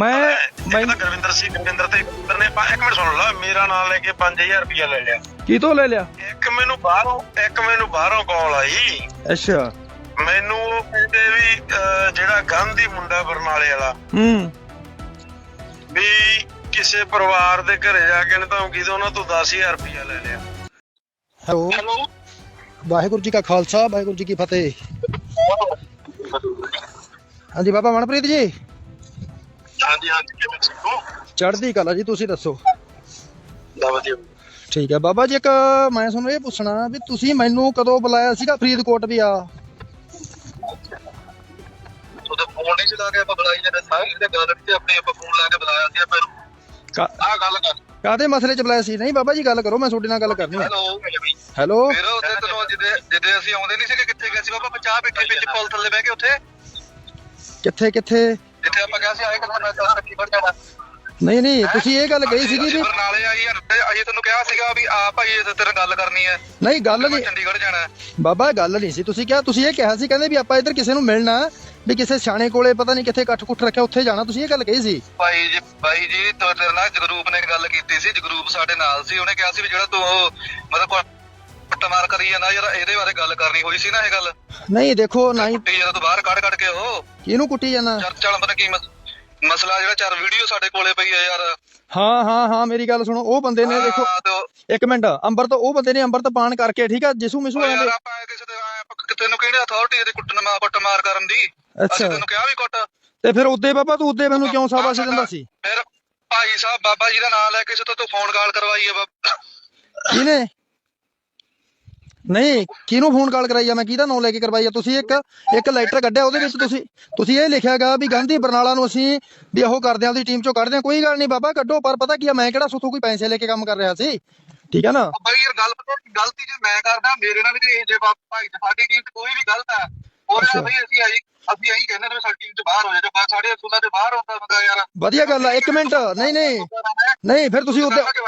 ਮੈਂ ਮੈਂ ਤਾਂ ਗੁਰਵਿੰਦਰ ਸਿੰਘ ਗੁਰਵਿੰਦਰ ਤੇ ਗੁਰਵਿੰਦਰ ਨੇ ਪਾ- ਇੱਕ ਮਿੰਟ ਸੁਣ ਲਾ ਮੇਰਾ ਨਾਮ ਲੈ ਕੇ 5000 ਰੁਪਇਆ ਲੈ ਲਿਆ। ਕੀ ਤੋਂ ਲੈ ਲਿਆ? ਇੱਕ ਮੈਨੂੰ ਬਾਹਰੋਂ ਇੱਕ ਮੈਨੂੰ ਬਾਹਰੋਂ ਕਾਲ ਆਈ। ਅੱਛਾ। ਮੈਨੂੰ ਉਹ ਕਹਿੰਦੇ ਵੀ ਅਹ, ਜਿਹੜਾ ਗਾਂਧੀ ਮੁੰਡਾ ਬਰਨਾਲੇ ਵਾਲਾ ਹੂੰ। ਵੀ ਕਿਸੇ ਪਰਿਵਾਰ ਦੇ ਘਰੇ ਜਾ ਕੇ ਨੇ ਧਮਕੀ ਤੋਂ ਉਹਨਾਂ ਤੋਂ 10000 ਰੁਪਇਆ ਲੈ ਲਿਆ। ਹੈਲੋ। ਹੈਲੋ। ਵਾਹਿਗੁਰੂ ਜੀ ਕਾ ਖਾਲਸਾ ਵਾਹਿਗੁਰੂ ਜੀ ਕੀ ਫਤਿਹ। ਹਾਂਜੀ ਬਾਬਾ ਮਨਪ੍ਰੀਤ ਜੀ। ਹਾਂਜੀ ਹਾਂਜੀ ਕਿਵੇਂ ਠੀਕ ਹੋ? ਚੜ੍ਹਦੀ ਕਲਾ ਜੀ ਤੁਸੀਂ ਦੱਸੋ। ਦਾ ਵਧੀਆ। ਠੀਕ ਹੈ ਬਾਬਾ ਜੀ ਇੱਕ ਮੈਂ ਤੁਹਾਨੂੰ ਇਹ ਪੁੱਛਣਾ ਵੀ ਤੁਸੀਂ ਮੈਨੂੰ ਕਦੋਂ ਬੁਲਾਇਆ ਸੀਗਾ ਫਰੀਦਕੋਟ ਵੀ ਆ? ਉਹਦਾ ਫੋਨ ਨਹੀਂ ਚਲਾ ਕੇ ਆਪਾਂ ਬੁਲਾਈ ਜਾਂਦੇ ਸਾਰੇ ਜਿਹੜੇ ਗੱਲ ਤੇ ਆਪਣੇ ਆਪਾਂ ਫੋਨ ਲਾ ਕੇ ਬੁਲਾਇਆ ਸੀ ਆਪਾਂ ਆਹ ਗੱਲ ਕਰ। ਕਾਦੇ ਮਸਲੇ 'ਚ ਬੁਲਾਇਆ ਸੀ? ਨਹੀਂ ਬਾਬਾ ਜੀ ਗੱਲ ਕਰੋ ਮੈਂ ਤੁਹਾਡੇ ਨਾਲ ਗੱਲ ਕਰਨੀ ਹੈ ਹੈਲੋ ਹੈਲੋ। ਫਿਰ ਉੱਥੇ ਤੈਨੂੰ ਜਿਹਦੇ ਜਿਹਦੇ ਅਸੀਂ ਆਉਂਦੇ ਨਹੀਂ ਸੀਗੇ ਕਿੱਥੇ ਗਏ ਸੀ ਬਾਬਾ? ਆਪਾਂ ਚਾਹ ਬੈਠੇ ਵਿੱਚ ਪੁਲ ਥੱਲੇ ਬਹਿ ਕੇ ਉੱਥੇ। ਕਿੱਥੇ ਕਿੱਥੇ? ਜਿੱਥੇ ਆਪਾਂ ਕਿਹਾ ਸੀ ਆਏ ਕੱਲ ਮੈਂ ਚਾਹ ਰੱਖੀ ਬਣ ਜਾਣਾ। ਨਹੀਂ ਨਹੀਂ ਤੁਸੀਂ ਇਹ ਗੱਲ ਕਹੀ ਸੀਗੀ ਵੀ ਬਰਨਾਲੇ ਆਈ ਤੇ ਅਸੀਂ ਤੈਨੂੰ ਕਿਹਾ ਸੀਗਾ ਵੀ ਆ ਭਾਈ ਇਹ ਤੇਰੇ ਗੱਲ ਕਰਨੀ ਹੈ। ਨਹੀਂ ਗੱਲ ਨਹੀਂ। ਚੰਡੀਗੜ੍ਹ ਜਾਣਾ ਬਾਬਾ ਗੱਲ ਨਹੀਂ ਸੀ। ਤੁਸੀਂ ਕਿਹਾ ਤੁਸੀਂ ਇਹ ਕਿਹਾ ਸੀ ਕਹਿੰਦੇ ਵੀ ਆਪਾਂ ਇੱਧਰ ਕਿਸੇ ਨੂੰ ਮਿਲਣਾ ਵੀ ਕਿਸੇ ਸਿਆਣੇ ਕੋਲੇ ਪਤਾ ਨਹੀਂ ਕਿੱਥੇ ਇਕੱਠ ਕੁੱਠ ਰੱਖਿਆ ਉੱਥੇ ਜਾਣਾ। ਤੁਸੀਂ ਇਹ ਗੱਲ ਕਹੀ ਸੀ? ਭਾਈ ਜੀ ਭਾਈ ਜੀ ਤੁਹਾਡੇ ਨਾਲ ਜਗਰੂਪ ਨੇ ਗੱਲ ਕੀਤੀ ਸੀ ਜਗਰੂਪ ਸਾਡੇ ਨਾਲ ਸੀ। ਉਹਨੇ ਕਿਹਾ ਸੀ ਵੀ ਜਿਹੜਾ ਤੂੰ ਮਤਲਬ ਕੁੱਟਮਾਰ ਕਰੀ ਜਾਂਦਾ ਯਾਰ ਇਹਦੇ ਬਾਰੇ ਗੱਲ ਕਰਨੀ ਹੋਈ ਸੀ ਨਾ ਇਹ ਗੱਲ। ਨਹੀਂ ਦੇਖੋ ਨਾ ਹੀ ਤੂੰ ਬਾਹਰ ਕੱਢ ਕੱਢ ਕੇ ਉਹ। ਕਿਹਨੂੰ ਕੁੱਟੀ ਜਾਣਾ ਚਰ ਚੱਲ ਪਤਾ ਕੀ ਮਸ- ਮਸਲਾ ਜਿਹੜਾ ਚਾਰ ਵੀਡੀਓ ਸਾਡੇ ਕੋਲੇ ਪਈ ਹੈ ਯਾਰ। ਹਾਂ ਹਾਂ ਹਾਂ ਮੇਰੀ ਗੱਲ ਸੁਣੋ ਉਹ ਬੰਦੇ ਨੇ ਦੇਖੋ ਹਾਂ, ਤੇ ਉਹ- ਇੱਕ ਮਿੰਟ ਅੰਬਰ ਤੋਂ ਉਹ ਬੰਦੇ ਨੇ ਅੰਬਰ ਪਾਣ ਕਰਕੇ ਠੀਕ ਆ ਜਿਸੂ ਮਿਸੂ ਉਹ ਯਾਰ ਆਂਦੇ ਆਪਾਂ ਕਿਸੇ ਦੇ ਆਏਂ ਆਪਾਂ ਤੈਨੂੰ ਕਿਹੜੀ ਅਥਾਰਟੀ ਇਹਦੀ ਕੁੱਟਣ ਮਾ ਕੁੱਟਮਾਰ ਕਰਨ ਦੀ? ਅਸੀਂ ਅੱਛਾ। ਤੈਨੂੰ ਕਿਹਾ ਵੀ ਕੁੱਟ। ਤੇ ਫਿਰ ਉੱਦੇ ਬਾਬਾ ਤੂੰ ਉੱਦੇ ਮੈਨੂੰ ਕਿਉਂ ਸਾਬਾਸ਼ ਦਿੰਦਾ ਸੀ? ਫਿਰ ਭਾਈ ਸਾਹਿਬ ਬਾਬਾ ਜੀ ਦਾ ਨਾਮ ਲੈ ਕੇ ਕਿਸੇ ਤੋਂ ਤੂੰ ਫੋਨ ਕਾਲ ਕਰਵਾਈ ਹੈ ਬਾਬਾ। ਕਿਹਨੇ? ਨਹੀਂ ਕਿਹਨੂੰ ਫੋਨ ਕਾਲ ਕਰਾਈ ਆ? ਮੈਂ ਕਿਹਦਾ ਨਾਮ ਲੈ ਕੇ ਕਰਵਾਈ ਆ? ਤੁਸੀਂ ਇੱਕ ਇੱਕ ਲੈਟਰ ਕੱਢਿਆ ਉਹਦੇ ਵਿੱਚ ਤੁਸੀਂ ਤੁਸੀਂ ਇਹ ਲਿਖਿਆਗਾ ਵੀ ਗਾਂਧੀ ਬਰਨਾਲਾ ਨੂੰ ਅਸੀਂ ਵੀ ਉਹ ਕਰਦੇ ਆਂ ਉਹਦੀ ਟੀਮ ਚੋਂ ਕੱਢਦੇ ਆਂ ਕੋਈ ਗੱਲ ਨਹੀਂ ਬਾਬਾ ਕੱਢੋ ਪਰ ਪਤਾ ਕੀ ਆ ਮੈਂ ਕਿਹੜਾ ਸੁਥੋਂ ਕੋਈ ਪੈਸੇ ਲੈ ਕੇ ਕੰਮ ਕਰ ਰਿਹਾ ਸੀ? ਠੀਕ ਹੈ ਨਾ? ਬਾਈ ਯਾਰ ਗੱਲ ਪਤਾ ਕੀ, ਗਲਤੀ ਜੇ ਮੈਂ ਕਰਦਾ ਮੇਰੇ ਨਾਲ ਵੀ ਜੇ ਬਾ- ਭਾਈ ਸਾਡੀ ਟੀਮ ਚ ਕੋਈ ਵੀ ਗਲਤ ਹੈ ਉਹਦੇ ਬਈ ਅਸੀਂ ਆਈ ਅਸੀਂ ਆਹੀ ਕਹਿੰਦੇ ਨੇ ਸਾਡੀ ਟੀਮ ਚ ਬਾਹਰ ਹੋ ਜਾ ਜੇ ਸਾਡੇ ਅਸੂਲਾਂ ਦੇ ਬਾਹਰ ਹੁੰਦਾ ਬੰਦਾ ਯਾਰ। ਵਧੀਆ ਗੱਲ ਆ ਇੱਕ ਮਿੰਟ ਨਹੀਂ ਨਹੀਂ। ਨਹੀਂ ਫਿਰ ਤੁਸੀਂ ਉਹਨੇ ਕੱਢ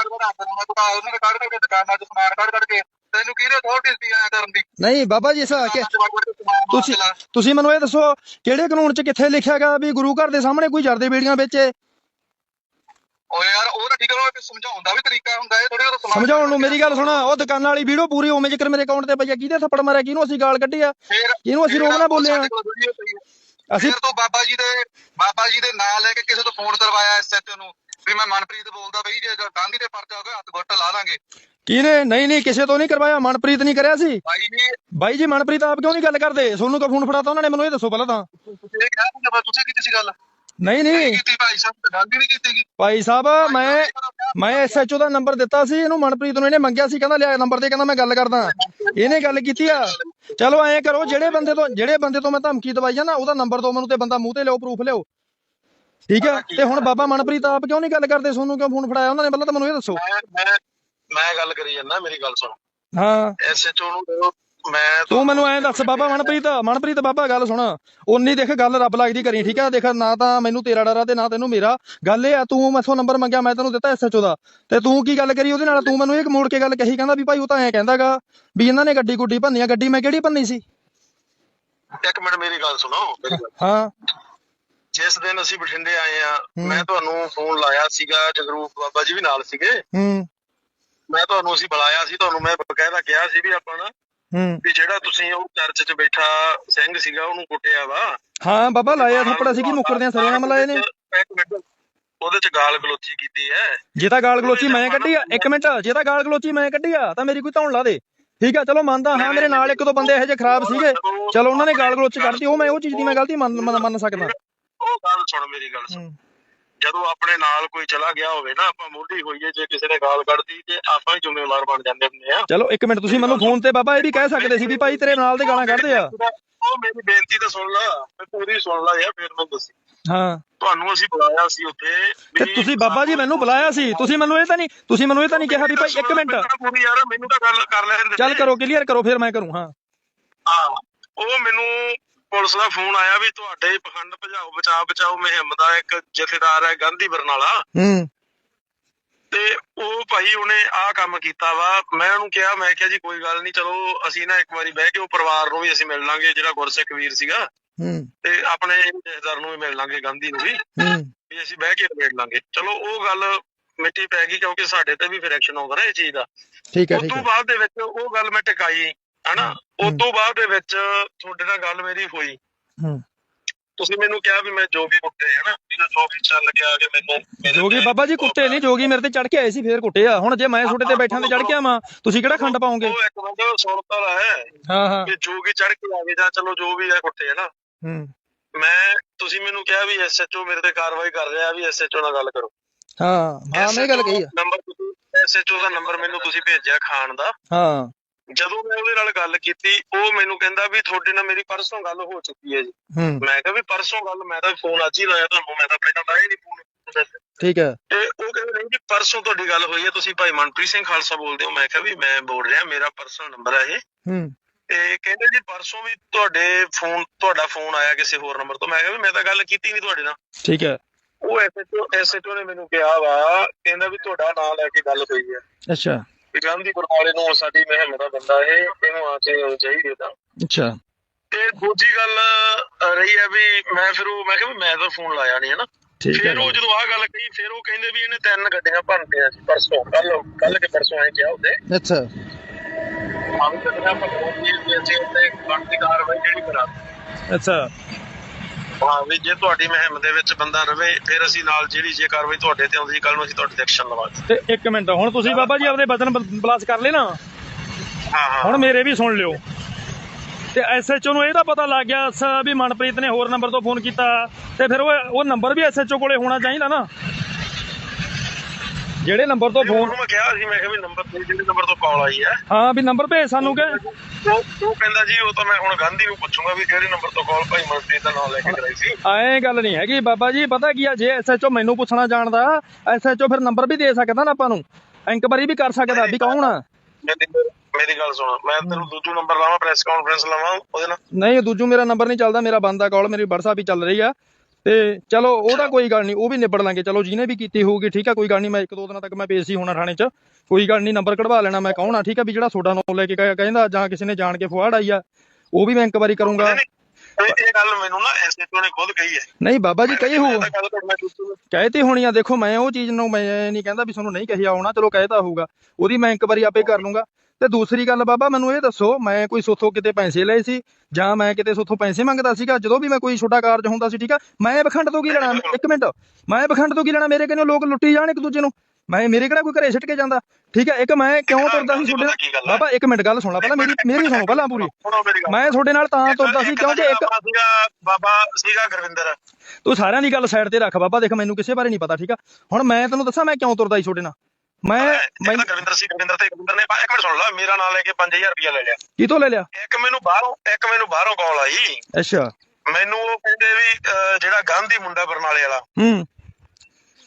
ਕੱਢ ਕੇ ਦੁਕਾਨਾਂ ਚ ਸਮਾਨ ਕੱਢ ਕੱਢ ਕੇ। ਤੈਨੂੰ ਕਿਹਨੇ ਅਥਾਰਟੀ ਸੀ ਐ ਕਰਨ ਦੀ? ਨਹੀਂ ਬਾਬਾ ਜੀ ਸਾ ਕਿ ਤੁਸੀਂ ਤੁਸੀਂ ਮੈਨੂੰ ਇਹ ਦੱਸੋ ਕਿਹੜੇ ਕਾਨੂੰਨ 'ਚ ਕਿੱਥੇ ਲਿਖਿਆਗਾ ਵੀ ਗੁਰੂ ਘਰ ਦੇ ਸਾਹਮਣੇ ਕੋਈ ਜਰਦੇ ਬੇੜੀਆਂ ਵੇਚੇ? ਓ ਯਾਰ ਉਹ ਤਾਂ ਠੀਕ ਹੈ ਸਮਝਾਉਣ ਦਾ ਵੀ ਤਰੀਕਾ ਹੁੰਦਾ ਹੈ ਥੋੜੀ ਉਹ ਸਮਝਾਉਣ ਨੂੰ ਮੇਰੀ ਗੱਲ ਸੁਣਾ ਉਹ ਦੁਕਾਨਾਂ ਵਾਲੀ ਵੀਡੀਓ ਪੂਰੀ ਉਵੇਂ ਜ਼ਿਕਰ ਮੇਰੇ ਅਕਾਊਂਟ ਤੇ ਪਈ ਆ ਕਿਹਦੇ ਥੱਪੜ ਮਾਰਿਆ ਕਿਹਨੂੰ ਅਸੀਂ ਗਾਲ ਕੱਢੀ ਆ? ਕਿਹਨੂੰ ਅਸੀਂ ਰੋਕ ਨਾ ਬੋਲੇ ਆ। ਅਸੀਂ ਫਿਰ ਤੋਂ ਬਾਬਾ ਜੀ ਦੇ ਬਾਬਾ ਜੀ ਦੇ ਨਾਂ ਲੈ ਕੇ ਕਿਸੇ ਤੋਂ ਫੋਨ ਕਰਵਾਇਆ ਐਸਐਚਓ ਨੂੰ ਵੀ ਮੈਂ ਮਨਪ੍ਰੀਤ ਬੋਲਦਾ ਬਈ ਜੇ ਗਾਂਧੀ ਦੇ ਪਰਚਾ ਹੋ ਗਿਆ ਹੱਥ ਗੁੱਟ ਲਾ ਦਾਂਗੇ ਕਿਹਨੇ? ਨਹੀਂ ਨਹੀਂ ਕਿਸੇ ਤੋਂ ਨਹੀਂ ਕਰਵਾਇਆ। ਮਨਪ੍ਰੀਤ ਨਹੀਂ ਕਰਿਆ ਸੀ। ਭਾਈ ਜੀ। ਬਾਈ ਜੀ ਮਨਪ੍ਰੀਤ ਆਪ ਕਿਉਂ ਨਹੀਂ ਗੱਲ ਕਰਦੇ? ਸੋਨੂੰ ਕੋ ਫੋਨ ਫੜਾਤਾ ਉਹਨਾਂ ਨੇ ਮੈਨੂੰ ਇਹ ਦੱਸੋ ਪਹਿਲਾਂ ਤਾਂ। ਤੁਸੀਂ ਤੁਸੀਂ ਕੀਤੀ ਸੀ ਗੱਲ? ਨਹੀਂ ਨਹੀਂ। ਕੀਤੀ ਭਾਈ ਸਾਹਿਬ ਗੱਲ ਹੀ ਨਹੀਂ ਕੀਤੀ ਭਾਈ ਸਾਹਿਬ ਮੈਂ ਮੈਂ ਐਸਐਚਓ ਦਾ ਨੰਬਰ ਦਿੱਤਾ ਸੀ ਇਹਨੂੰ ਮਨਪ੍ਰੀਤ ਨੂੰ ਇਹਨੇ ਮੰਗਿਆ ਸੀ ਕਹਿੰਦਾ ਲਿਆ ਨੰਬਰ ਦੇ ਕਹਿੰਦਾ ਮੈਂ ਗੱਲ ਕਰਦਾ। ਇਹਨੇ ਗੱਲ ਕੀਤੀ ਆ। ਚਲੋ ਐਂ ਕਰੋ ਜਿਹੜੇ ਬੰਦੇ ਤੋਂ ਜਿਹੜੇ ਬੰਦੇ ਤੋਂ ਮੈਂ ਧਮਕੀ ਦਵਾਈ ਆ ਨਾ ਉਹਦਾ ਨੰਬਰ ਦਿਓ ਮੈਨੂੰ ਤੇ ਬੰਦਾ ਮੂੰਹ ਤੇ ਲਿਓ ਪ੍ਰੂਫ ਲਿਓ ਠੀਕ ਆ? ਤੇ ਹੁਣ ਬਾਬਾ ਮਨਪ੍ਰੀਤ ਆਪ ਕਿਉਂ ਨਹੀਂ ਗੱਲ ਕਰਦੇ? ਸੋਨੂੰ ਕਿਉਂ ਫੋਨ ਫੜਾਇਆ? ਉਹਨਾਂ ਨੇ ਪਹਿਲਾਂ ਤਾਂ ਮੈਨੂੰ ਇਹ ਦੱਸੋ। ਮੈਂ ਗੱਲ ਕਰੀ ਜਾਂਦਾ ਮੇਰੀ ਗੱਲ ਸੁਣ। ਹਾਂ। ਐਸਐਚਓ ਨੂੰ ਦਿਓ, ਮੈਂ ਤੂੰ ਮੈਨੂੰ ਐਂ ਦੱਸ ਬਾਬਾ ਮਨਪ੍ਰੀਤ ਮਨਪ੍ਰੀਤ ਬਾਬਾ ਗੱਲ ਸੁਣ। ਉਨੀ ਦੇਖ ਗੱਲ ਰੱਬ ਲੱਗਦੀ ਕਰੀ ਠੀਕ ਆ? ਦੇਖ ਨਾ ਤਾਂ ਮੈਨੂੰ ਤੇਰਾ ਡਰ ਤੇ ਨਾ ਤੈਨੂੰ ਮੇਰਾ। ਗੱਲ ਇਹ ਆ ਤੂੰ ਮੈਥੋਂ ਨੰਬਰ ਮੰਗਿਆ ਮੈਂ ਤੈਨੂੰ ਦਿੱਤਾ ਐਸਐਚਓ ਦਾ। ਤੇ ਤੂੰ ਕੀ ਗੱਲ ਕਰੀ ਉਹਦੇ ਨਾਲ? ਤੂੰ ਮੈਨੂੰ ਇੱਕ ਮੋੜ ਕੇ ਗੱਲ ਕਹੀ ਕਹਿੰਦਾ ਵੀ ਭਾਈ ਉਹ ਤਾਂ ਐਂ ਕਹਿੰਦਾਗਾ ਵੀ ਇਹਨਾਂ ਨੇ ਗੱਡੀ ਗੁੱਡੀ ਭੰਨੀ ਆ। ਗੱਡੀ ਮੈਂ ਕਿਹੜੀ ਭੰਨੀ ਸੀ? ਇੱਕ ਮਿੰਟ ਮੇਰੀ ਗੱਲ ਸੁਣੋ ਮੇਰੀ ਗੱਲ। ਹਾਂ। ਜਿਸ ਦਿਨ ਅਸੀਂ ਬਠਿੰਡੇ ਆਏ ਆ। ਮੈਂ ਤੁਹਾਨੂੰ ਫੋਨ ਲਾਇਆ ਸੀਗਾ ਜਗਰੂਪ ਬਾਬਾ ਜੀ ਵੀ ਨਾਲ ਸੀਗੇ। ਹੂੰ। ਮੈਂ ਤੁਹਾਨੂੰ ਅਸੀਂ ਬੁਲਾਇਆ ਸੀ ਤੁਹਾਨੂੰ ਮੈਂ ਬਕਾਇਦਾ ਕਿਹਾ ਸੀ ਵੀ ਆਪਾਂ ਨਾ ਹੂੰ। ਵੀ ਜਿਹੜਾ ਤੁਸੀਂ ਉਹ ਚਰਚ 'ਚ ਬੈਠਾ ਸਿੰਘ ਸੀਗਾ ਉਹਨੂੰ ਕੁੱਟਿਆ ਵਾ। ਹਾਂ ਬਾਬਾ ਲਾਇਆ ਥੱਪੜ ਅਸੀਂ ਕੀ ਮੁੱਕਰਦੇ ਆ ਨਾਮ ਲਾਏ ਨੇ? ਇੱਕ ਮਿੰਟ ਉਹਦੇ 'ਚ ਗਾਲ ਗਲੋਚੀ ਕੀਤੀ ਹੈ। ਜੇ ਤਾਂ ਗਾਲ ਗਲੋਚੀ ਮੈਂ ਕੱਢੀ ਆ ਇੱਕ ਮਿੰਟ ਜੇ ਤਾਂ ਗਾਲ ਗਲੋਚੀ ਮੈਂ ਕੱਢੀ ਆ ਤਾਂ ਮੇਰੀ ਕੋਈ ਧੌਣ ਲਾ ਦੇ। ਠੀਕ ਆ ਚਲੋ ਮੰਨਦਾ ਹਾਂ ਮੇਰੇ ਨਾਲ ਇੱਕ ਦੋ ਬੰਦੇ ਇਹੋ ਜਿਹੇ ਖਰਾਬ ਸੀਗੇ। ਚਲੋ ਉਹਨਾਂ ਨੇ ਗਾਲ ਗਲੋਚ ਕੱਢਤੀ ਉਹ ਮੈਂ ਉਹ ਚੀਜ਼ ਦੀ ਮੈਂ ਗਲਤੀ ਮੰਨ ਮੰਨ- ਸਕਦਾ। ਉਹ ਗੱਲ ਸੁਣ ਮੇਰੀ ਗੱਲ ਸੁਣ। ਜਦੋਂ ਆਪਣੇ ਨਾਲ ਕੋਈ ਚਲਾ ਗਿਆ ਹੋਵੇ ਨਾ ਆਪਾਂ ਮੋਢੀ ਹੋਈਏ ਜੇ ਕਿਸੇ ਨੇ ਗਾਲ ਕੱਢਦੀ ਤੇ ਆਪਾਂ ਹੀ ਜ਼ਿੰਮੇਵਾਰ ਬਣ ਜਾਂਦੇ ਹੁੰਦੇ ਆ। ਚਲੋ ਇੱਕ ਮਿੰਟ ਤੁਸੀਂ ਮੈਨੂੰ ਫੋਨ ਤੇ ਬਾਬਾ ਇਹ ਵੀ ਕਹਿ ਸਕਦੇ ਸੀ ਵੀ ਭਾਈ ਤੇਰੇ ਨਾਲ ਦੇ ਗਾਲਾਂ ਕੱਢਦੇ ਆ। ਉਹ ਮੇਰੀ ਬੇਨਤੀ ਤਾਂ ਸੁਣ ਲਾ ਮੈਂ ਪੂਰੀ ਸੁਣ ਲਾ ਯਾਰ ਫਿਰ ਮੈਂ ਦੱਸੀ। ਹਾਂ। ਤੁਹਾਨੂੰ ਅਸੀਂ ਬੁਲਾਇਆ ਸੀ ਉੱਥੇ ਤੇ ਤੁਸੀਂ ਬਾਬਾ ਜੀ ਮੈਨੂੰ ਬੁਲਾਇਆ ਸੀ ਤੁਸੀਂ ਮੈਨੂੰ ਇਹ ਤਾਂ ਨਹੀਂ ਤੁਸੀਂ ਮੈਨੂੰ ਇਹ ਤਾਂ ਨਹੀਂ ਕਿਹਾ ਵੀ ਭਾਈ ਇੱਕ ਮਿੰਟ। ਪੂਰੀ ਯਾਰ ਮੈਨੂੰ ਤਾਂ ਗੱਲ ਕਰ ਲੈਣ ਦੇ ਚੱਲ ਕਰੋ ਕਲੀਅਰ ਕਰੋ ਫਿਰ ਮੈਂ ਕਰੂੰ ਹਾਂ। ਹਾਂ ਉਹ ਮੈਨੂੰ ਪੁਲਿਸ ਦਾ ਫੋਨ ਆਇਆ ਵੀ ਤੁਹਾਡੇ ਪਖੰਡ ਭਜਾਓ ਬਚਾਓ ਬਚਾਓ ਮੁਹਿੰਮ ਦਾ ਇੱਕ ਜਥੇਦਾਰ ਹੈ ਗਾਂਧੀ ਬਰਨਾਲਾ। ਹੂੰ। ਤੇ ਉਹ ਭਾਈ ਉਹਨੇ ਆਹ ਕੰਮ ਕੀਤਾ ਵਾ। ਮੈਂ ਉਹਨੂੰ ਕਿਹਾ ਮੈਂ ਕਿਹਾ ਜੀ ਕੋਈ ਗੱਲ ਨਹੀਂ ਚਲੋ ਅਸੀਂ ਨਾ ਇੱਕ ਵਾਰੀ ਬਹਿ ਕੇ ਉਹ ਪਰਿਵਾਰ ਨੂੰ ਵੀ ਅਸੀਂ ਮਿਲ ਲਾਂਗੇ ਜਿਹੜਾ ਗੁਰਸਿੱਖ ਵੀਰ ਸੀਗਾ। ਹੂੰ। ਤੇ ਆਪਣੇ ਰਿਸ਼ਤੇਦਾਰ ਨੂੰ ਵੀ ਮਿਲ ਲਾਂਗੇ ਗਾਂਧੀ ਨੂੰ ਵੀ। ਹੂੰ। ਵੀ ਅਸੀਂ ਬਹਿ ਕੇ ਨਿਬੇੜ ਲਾਂਗੇ। ਚਲੋ ਉਹ ਗੱਲ ਮਿੱਟੀ ਪੈ ਗਈ ਕਿਉਂਕਿ ਸਾਡੇ ਤੇ ਵੀ ਫਿਰ ਐਕਸ਼ਨ ਆਉਂਦਾ ਨਾ ਇਹ ਚੀਜ਼ ਦਾ। ਠੀਕ ਹੈ ਉਸ ਤੋਂ ਹੈ ਬਾਅਦ ਦੇ ਵਿੱਚ ਉਹ ਗੱਲ ਮੈਂ ਟਿਕਾਈ। ਹਨਾ? ਉਸ। ਤੋਂ ਬਾਅਦ ਦੇ ਵਿੱਚ ਤੁਹਾਡੇ ਨਾਲ ਗੱਲ ਮੇਰੀ ਹੋਈ। ਤੁਸੀਂ ਮੈਨੂੰ ਕਿਹਾ ਵੀ ਮੈਂ ਜੋ ਵੀ ਕੁੱਟੇ ਹਨਾ? ਮੇਰਾ ਜੋ ਵੀ ਚੱਲ ਗਿਆ ਕਿ ਮੈਨੂੰ ਜੋਗੀ ਬਾਬਾ ਜੀ ਕੁੱਤੇ ਨਹੀਂ ਜੋਗੀ ਮੇਰੇ ਤੇ ਚੜ ਕੇ ਆਏ ਸੀ ਫੇਰ ਕੁੱਟੇ ਆ। ਹੁਣ ਜੇ ਮੈਂ ਤੁਹਾਡੇ ਤੇ ਬੈਠਾਂ ਤੇ ਚੜ ਕੇ ਆਵਾਂ ਤੁਸੀਂ ਕਿਹੜਾ ਖੰਡ ਪਾਓਗੇ? ਉਹ ਇੱਕ ਬੰਦਾ ਸੁਣਤਾ ਹੈ ਹਾਂ ਹਾਂ। ਕਿ ਜੋ ਵੀ ਚੜ ਕੇ ਆ ਗਏ ਜਾਂ ਚਲੋ ਜੋ ਵੀ ਹੈ ਕੁੱਟੇ ਹੈ ਨਾ। ਹੂੰ। ਮੈਂ ਤੁਸੀਂ ਮੈਨੂੰ ਕਿਹਾ ਵੀ ਐਸਐਚਓ ਮੇਰੇ ਤੇ ਕਾਰਵਾਈ ਕਰ ਰਿਹਾ ਵੀ ਐਸਐਚਓ ਨਾਲ ਗੱਲ ਕਰੋ। ਹਾਂ ਹਾਂ ਮੈਂ ਇਹ ਗੱਲ ਕਹੀ ਆ। ਨੰਬਰ ਤੁਸੀਂ ਐਸਐਚਓ ਦਾ ਨੰਬਰ ਮੈਨੂੰ ਤੁਸੀਂ ਭੇਜਿਆ ਖਾਨ ਦਾ। ਹਾਂ। ਜਦੋਂ ਮੈਂ ਉਹਦੇ ਨਾਲ ਗੱਲ ਕੀਤੀ ਉਹ ਮੈਨੂੰ ਕਹਿੰਦਾ ਵੀ ਤੁਹਾਡੇ ਨਾਲ ਮੇਰੀ ਪਰਸੋਂ ਗੱਲ ਹੋ ਚੁੱਕੀ ਹੈ ਜੀ। ਮੈਂ ਕਿਹਾ ਵੀ ਪਰਸੋਂ ਗੱਲ ਮੈਂ ਤਾਂ ਫੋਨ ਅੱਜ ਹੀ ਲਾਇਆ ਤੁਹਾਨੂੰ ਮੈਂ ਤਾਂ ਪਹਿਲਾਂ ਲਾਇਆ ਹੀ ਨਹੀਂ ਫੋਨ ਠੀਕ ਹੈ। ਤੇ ਉਹ ਕਹਿੰਦੇ ਨਹੀਂ ਜੀ ਪਰਸੋਂ ਤੁਹਾਡੀ ਗੱਲ ਹੋਈ ਹੈ ਤੁਸੀਂ ਭਾਈ ਮਨਪ੍ਰੀਤ ਸਿੰਘ ਖਾਲਸਾ ਬੋਲਦੇ ਹੋ। ਮੈਂ ਕਿਹਾ ਵੀ ਮੈਂ ਬੋਲ ਰਿਹਾ ਮੇਰਾ ਪਰਸਨਲ ਨੰਬਰ ਹੈ ਇਹ। ਹੂੰ। ਤੇ ਕਹਿੰਦੇ ਜੀ ਪਰਸੋਂ ਵੀ ਤੁਹਾਡੇ ਫੋਨ ਤੁਹਾਡਾ ਫੋਨ ਆਇਆ ਕਿਸੇ ਹੋਰ ਨੰਬਰ ਤੋਂ। ਮੈਂ ਕਿਹਾ ਵੀ ਮੈਂ ਤਾਂ ਗੱਲ ਕੀਤੀ ਨਹੀਂ ਤੁਹਾਡੇ ਨਾਲ। ਠੀਕ ਹੈ। ਉਹ ਐਸਐਚਓ ਐਸਐਚਓ ਨੇ ਮੈਨੂੰ ਕਿਹਾ ਵਾ ਕਹਿੰਦਾ ਵੀ ਤੁਹਾਡਾ ਨਾਮ ਲੈ ਕੇ ਗੱਲ ਹੋਈ ਹੈ। ਅੱਛਾ। ਵੀ ਗਾਂਧੀ ਬਰਨਾਲੇ ਨੂੰ ਸਾਡੀ ਮਹਿਮ ਦਾ ਬੰਦਾ ਇਹ ਇਹਨੂੰ ਆ ਕੇ ਉਹ ਚਾਹੀਦੇ ਤਾਂ। ਅੱਛਾ। ਤੇ ਦੂਜੀ ਗੱਲ ਰਹੀ ਹੈ ਵੀ ਮੈਂ ਫਿਰ ਉਹ ਮੈਂ ਕਿਹਾ ਵੀ ਮੈਂ ਤਾਂ ਫੋਨ ਲਾਇਆ ਨਹੀਂ ਹਨਾ। ਫਿਰ ਉਹ ਜਦੋਂ ਆਹ ਗੱਲ ਕਹੀ ਫਿਰ ਉਹ ਕਹਿੰਦੇ ਵੀ ਇਹਨੇ ਤਿੰਨ ਗੱਡੀਆਂ ਭੰਨਤੀਆਂ ਸੀ ਪਰਸੋਂ ਕੱਲ ਕੱਲ ਕੇ ਪਰਸੋਂ ਆਏ ਕਿਹਾ ਉਹਦੇ। ਅੱਛਾ। ਆਮ ਗੱਡੀਆਂ ਭੰਨਤੀਆਂ ਵੀ ਅਸੀਂ ਉੱਤੇ ਕਾਰਵਾਈ ਜਿਹੜੀ ਕਰਾ ਅੱਛਾ। ਹਾਂ ਵੀ ਜੇ ਤੁਹਾਡੀ ਮਹਿਮ ਦੇ ਵਿੱਚ ਬੰਦਾ ਰਵੇ ਫਿਰ ਅਸੀਂ ਨਾਲ ਜਿਹੜੀ ਜੇ ਕਾਰਵਾਈ ਤੁਹਾਡੇ ਤੇ ਆਉਂਦੀ ਕੱਲ ਨੂੰ ਅਸੀਂ ਤੁਹਾਡੇ ਤੇ ਐਕਸ਼ਨ ਲਵਾਂਗੇ ਤੇ ਇੱਕ ਮਿੰਟ ਹੁਣ ਤੁਸੀਂ ਬਾਬਾ ਜੀ ਆਪਦੇ ਬਦਨ ਬਲਾਸ ਕਰ ਲੈ ਨਾ? ਹਾਂ ਹਾਂ ਹੁਣ ਮੇਰੇ ਵੀ ਸੁਣ ਲਿਓ। ਤੇ ਐਸਐਚਓ ਨੂੰ ਇਹਦਾ ਪਤਾ ਲੱਗ ਗਿਆ ਸ- ਵੀ ਮਨਪ੍ਰੀਤ ਨੇ ਹੋਰ ਨੰਬਰ ਤੋਂ ਫੋਨ ਕੀਤਾ। ਤੇ ਫਿਰ ਉਹ ਉਹ ਨੰਬਰ ਵੀ ਐਸਐਚਓ ਕੋਲੇ ਹੋਣਾ ਚਾਹੀਦਾ ਨਾ। ਜਿਹੜੇ ਨੰਬਰ ਤੋਂ ਫੋਨ ਉਹਨੂੰ ਮੈਂ ਕਿਹਾ ਸੀ ਮੈਂ ਕਿਹਾ ਵੀ ਨੰਬਰ ਤੇ ਜਿਹੜੇ ਨੰਬਰ ਤੋਂ ਕਾਲ ਆਈ ਹੈ। ਹਾਂ ਵੀ ਨੰਬਰ ਭੇਜ ਸਾਨੂੰ ਕਿ ਉਹ ਉਹ ਕਹਿੰਦਾ ਜੀ ਉਹ ਤਾਂ ਮੈਂ ਹੁਣ ਗਾਂਧੀ ਨੂੰ ਪੁੱਛੂੰਗਾ ਵੀ ਕਿਹੜੇ ਨੰਬਰ ਤੋਂ ਕਾਲ ਭਾਈ ਮਨਪ੍ਰੀਤ ਦਾ ਨਾਮ ਲੈ ਕੇ ਕਰਾਈ ਸੀ। ਐਂ ਗੱਲ ਨਹੀਂ ਹੈਗੀ ਬਾਬਾ ਜੀ ਪਤਾ ਕੀ ਆ ਜੇ ਐਸਐਚਓ ਮੈਨੂੰ ਪੁੱਛਣਾ ਜਾਣਦਾ ਐਸਐਚਓ ਫਿਰ ਨੰਬਰ ਵੀ ਦੇ ਸਕਦਾ ਨਾ ਆਪਾਂ ਨੂੰ। ਇਨਕੁਆਰੀ ਵੀ ਕਰ ਸਕਦਾ ਵੀ ਕੌਣ ਆ? ਮੇਰੀ ਮੇਰੀ ਗੱਲ ਸੁਣ ਮੈਂ ਤੈਨੂੰ ਦੂਜੂ ਨੰਬਰ ਲਾਵਾਂ ਪ੍ਰੈਸ ਕਾਨਫਰੰਸ ਲਾਵਾਂ ਉਹਦੇ ਨਾਲ। ਨਹੀਂ ਦੂਜੂ ਮੇਰਾ ਨੰਬਰ ਨਹੀਂ ਚੱਲਦਾ ਮੇਰਾ ਬੰਦਾ ਕਾਲ ਮੇਰੀ WhatsApp ਹੀ ਚੱਲ ਰਹੀ ਆ। ਤੇ ਚਲੋ ਉਹਦਾ ਕੋਈ ਗੱਲ ਨਹੀਂ ਉਹ ਵੀ ਨਿਬੜ ਲਾਂਗੇ। ਚਲੋ ਜਿਹਨੇ ਵੀ ਕੀਤੀ ਹੋਊਗੀ ਠੀਕ ਆ ਕੋਈ ਗੱਲ ਨਹੀਂ ਮੈਂ ਇੱਕ ਦੋ ਦਿਨਾਂ ਤੱਕ ਮੈਂ ਪੇਸ਼ ਹੀ ਹੋਣਾ ਥਾਣੇ 'ਚ। ਕੋਈ ਗੱਲ ਨਹੀਂ ਨੰਬਰ ਕਢਵਾ ਲੈਣਾ ਮੈਂ ਆ ਠੀਕ ਆ ਵੀ ਜਿਹੜਾ ਤੁਹਾਡਾ ਨਾਮ ਲੈ ਕੇ ਕਹਿ- ਕਹਿੰਦਾ ਜਾਂ ਕਿਸੇ ਨੇ ਜਾਣ ਕੇ ਫੁਆੜ ਆਈ ਆ ਉਹ ਵੀ ਮੈਂ ਇਨਕੁਆਰੀ ਕਰੂੰਗਾ। ਇਹ ਇਹ ਗੱਲ ਮੈਨੂੰ ਨਾ ਐਸਐਚਓ ਨੇ ਖੁਦ ਕਹੀ ਹੈ। ਨਹੀਂ ਬਾਬਾ ਜੀ ਕਹੀ ਹੋ ਮੈਂ ਤਾਂ ਗੱਲ ਕਰਨਾ ਕੀਤੀ ਕਹਿਤੀ ਹੋਣੀ ਆ ਦੇਖੋ ਮੈਂ ਉਹ ਚੀਜ਼ ਨੂੰ ਮੈਂ ਨਹੀਂ ਕਹਿੰਦਾ ਵੀ ਤੁਹਾਨੂੰ ਨਹੀਂ ਕਹਿਆ ਹੋਣਾ ਚਲੋ ਕਹਿਤਾ ਹੋਊਗਾ। ਉਹਦੀ ਮੈਂ ਇੱਕ ਵਾਰੀ ਆਪੇ ਕਰ ਲੂੰਗਾ ਤੇ ਦੂਸਰੀ ਗੱਲ ਬਾਬਾ ਮੈਨੂੰ ਇਹ ਦੱਸੋ ਮੈਂ ਕੋਈ ਸੋਥੋਂ ਕਿਤੇ ਪੈਸੇ ਲਏ ਸੀ ਜਾਂ ਮੈਂ ਕਿਤੇ ਸੋਥੋਂ ਪੈਸੇ ਮੰਗਦਾ ਸੀਗਾ ਜਦੋਂ ਵੀ ਮੈਂ ਕੋਈ ਛੋਟਾ ਕਾਰਜ ਹੁੰਦਾ ਸੀ ਠੀਕ ਆ ਮੈਂ ਬਖੰਡ ਤੋਂ ਕੀ ਲੈਣਾ? ਇੱਕ ਮਿੰਟ ਮੈਂ ਬਖੰਡ ਤੋਂ ਕੀ ਲੈਣਾ? ਮੇਰੇ ਕਹਿੰਦੇ ਲੋਕ ਲੁੱਟੀ ਜਾਣ ਇੱਕ ਦੂਜੇ ਨੂੰ? ਮੈਂ ਮੇਰੇ ਕਿਹੜਾ ਕੋਈ ਘਰੇ ਸਿੱਟ ਕੇ ਜਾਂਦਾ? ਠੀਕ ਆ ਇੱਕ ਮੈਂ ਕਿਉਂ ਤੁਰਦਾ ਸੀ ਤੁਹਾਡੇ ਹੈ? ਬਾਬਾ ਇੱਕ ਮਿੰਟ ਗੱਲ ਸੁਣ ਲੈ ਪਹਿਲਾਂ ਮੇਰੀ ਮੇਰੀ ਸੁਣੋ ਪਹਿਲਾਂ ਪੂਰੀ। ਮੈਂ ਤੁਹਾਡੇ ਨਾਲ ਤਾਂ ਤੁਰਦਾ ਸੀ ਕਿਉਂਕਿ ਇੱਕ ਬਾਬਾ ਸੀਗਾ ਬਾਬਾ ਸੀਗਾ ਗੁਰਵਿੰਦਰ। ਤੂੰ ਸਾਰਿਆਂ ਦੀ ਗੱਲ ਸਾਈਡ ਤੇ ਰੱਖ ਬਾਬਾ ਦੇਖ ਮੈਨੂੰ ਕਿਸੇ ਬਾਰੇ ਨਹੀਂ ਪਤਾ ਠੀਕ ਆ? ਹੁਣ ਮੈਂ ਤੈਨੂੰ ਦੱਸਾਂ ਮੈਂ ਕਿਉਂ ਤੁਰਦਾ ਸੀ ਤੁਹਾਡੇ ਨਾਲ? ਮੈਂ ਮੈਂ ਗੁਰਵਿੰਦਰ ਸੀ ਗੁਰਵਿੰਦਰ ਤੇ ਗੁਰਵਿੰਦਰ ਨੇ ਇੱਕ ਮਿੰਟ ਸੁਣ ਲਾ ਮੇਰਾ ਨਾਮ ਲੈ ਕੇ 5000 ਰੁਪਇਆ ਲੈ ਲਿਆ। ਕਿਤੋਂ ਲੈ ਲਿਆ? ਇੱਕ ਮੈਨੂੰ ਬਾਹਰੋਂ ਇੱਕ ਮੈਨੂੰ ਬਾਹਰੋਂ ਕਾਲ ਆਈ। ਅੱਛਾ। ਮੈਨੂੰ ਉਹ ਕਹਿੰਦੇ ਵੀ ਜਿਹੜਾ ਗਾਂਧੀ ਮੁੰਡਾ ਬਰਨਾਲੇ ਵਾਲਾ ਹੂੰ।